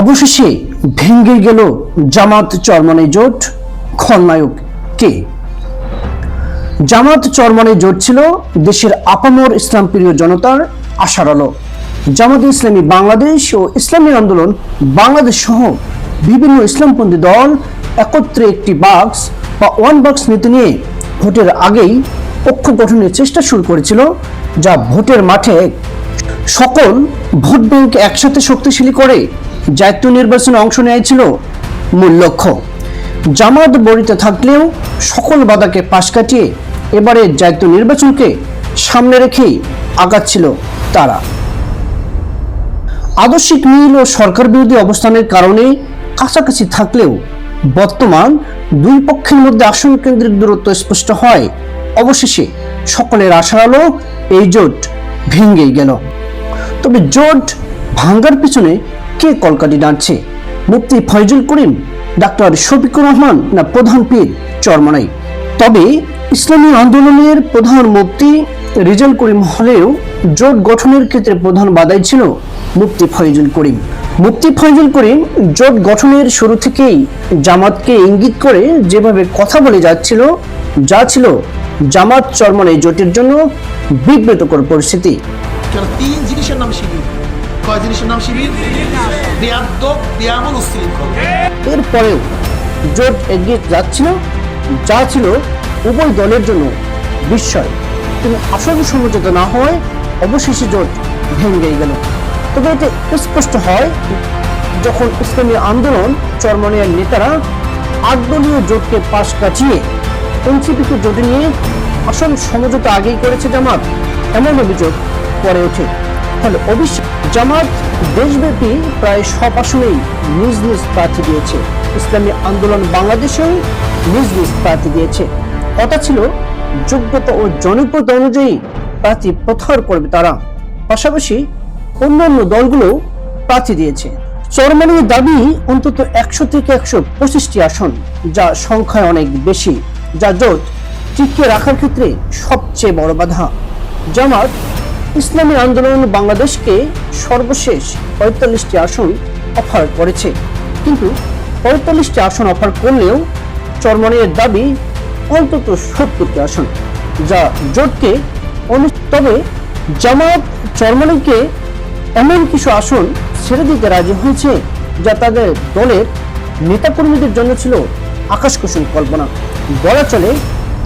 অবশেষে ভেঙে গেল জামাত চরমনে জোট, খলনায়ক কে? জামাত চরমনে জোট ছিল দেশের আপামর ইসলাম প্রিয় জনতার আশার আলো। জামাত ইসলামী বাংলাদেশ ও ইসলামী আন্দোলন বাংলাদেশ সহ বিভিন্ন ইসলামপন্থী দল একত্রে একটি বাক্স বা ওয়ান বাক্স নীতি নিয়ে ভোটের আগেই পক্ষ গঠনের চেষ্টা শুরু করেছিল, যা ভোটের মাঠে সকল ভোট ব্যাংক একসাথে শক্তিশালী করে জাতীয় নির্বাচনে অংশ নেয় ছিল মূল লক্ষ্য। জামাত বড়িতে থাকলেও সকল বাধাকে পাশ কাটিয়ে এবারে জাতীয় নির্বাচনকে সামনে রেখেই আগাচ্ছিল তারা। আদর্শিক মিল ও সরকার বিরোধী অবস্থানের কারণে কাছাকাছি থাকলেও বর্তমান দুই পক্ষের মধ্যে আসন কেন্দ্রিক দূরত্ব স্পষ্ট হয়। অবশেষে সকলের আশার আলো এই জোট ভেঙেই গেল। তবে জোট ভাঙ্গার পিছনে কে কলকাটি ডাঁটছে। মুফতি ফয়জুল করিম, ডাক্তার শফিকুর রহমান না প্রধান পীর চরমনাই তবে ইসলামী আন্দোলনের প্রধান মুফতি রিজাল করিম হলেও জোট গঠনের ক্ষেত্রে প্রধান বাধাই ছিল মুফতি ফয়জুল করিম। মুফতি ফয়জুল করিম জোট গঠনের শুরু থেকেই জামাতকে ইঙ্গিত করে যেভাবে কথা বলে যাচ্ছিল, যা ছিল জামাত চরমনাই জোটের জন্য বিব্রতকর পরিস্থিতি। তিন জিনিসের নাম শিবির কয় জিনিসের নাম শিবির বেয়াদ্দক বেয়ামন উশৃঙ্খল এরপরেও জোট এগিয়ে যাচ্ছিল, যা ছিল উভয় দলের জন্য বিস্ময়। কিন্তু আসল সমঝোতা না হওয়ায় অবশেষে জোট ভেঙে গেল। তবে এতে স্পষ্ট হয়, যখন ইসলামী আন্দোলন চরমনিয়ার নেতারা আটদলীয় জোটকে পাশ কাটিয়ে এনসিপিকে জোটে নিয়ে আসল সমঝোতা আগেই করেছে জামাত, এমন অভিযোগ পরে ওঠে। ফলে অবশ্যই জামাত দেশব্যাপী প্রায় সব আসনেই নিজ নিজ প্রার্থী দিয়েছে। ইসলামী আন্দোলন বাংলাদেশেও নিজ নিজ প্রার্থী দিয়েছে। কথা ছিল যোগ্যতা ও জনপ্রত অনুযায়ী প্রার্থী প্রত্যাহার করবে তারা। পাশাপাশি অন্যান্য দলগুলো প্রার্থী দিয়েছে। চরমানির দাবি অন্তত একশো থেকে একশো পঁচিশটি আসন, যা সংখ্যায় অনেক বেশি যা জোট টিকিয়ে রাখার ক্ষেত্রে সবচেয়ে বড় বাধা। জামাত ইসলামী আন্দোলন বাংলাদেশকে সর্বশেষ পঁয়তাল্লিশটি আসন অফার করেছে। কিন্তু পঁয়তাল্লিশটি আসন অফার করলেও চরমনের দাবি অন্তত সত্তরটি আসন, যা জোটকে তবে জামায়াত চরমনিকে এমন কিছু আসন ছেড়ে দিতে রাজি হয়েছে, যা তাদের দলের নেতাকর্মীদের জন্য ছিল আকাশ কুসুম কল্পনা। বলা চলে,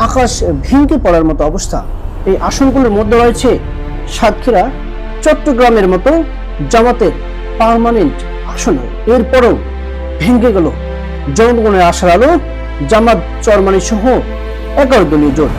আকাশ ভেঙে পড়ার মতো অবস্থা। এই আসনগুলোর মধ্যে রয়েছে সাতক্ষীরা, চট্টগ্রামের মতো জামাতের পারমানেন্ট আসনে এরপরও ভেঙে গেল। জনগণের আশার আলো, জামাত চরমানি সহ এগারো দলীয় জোট।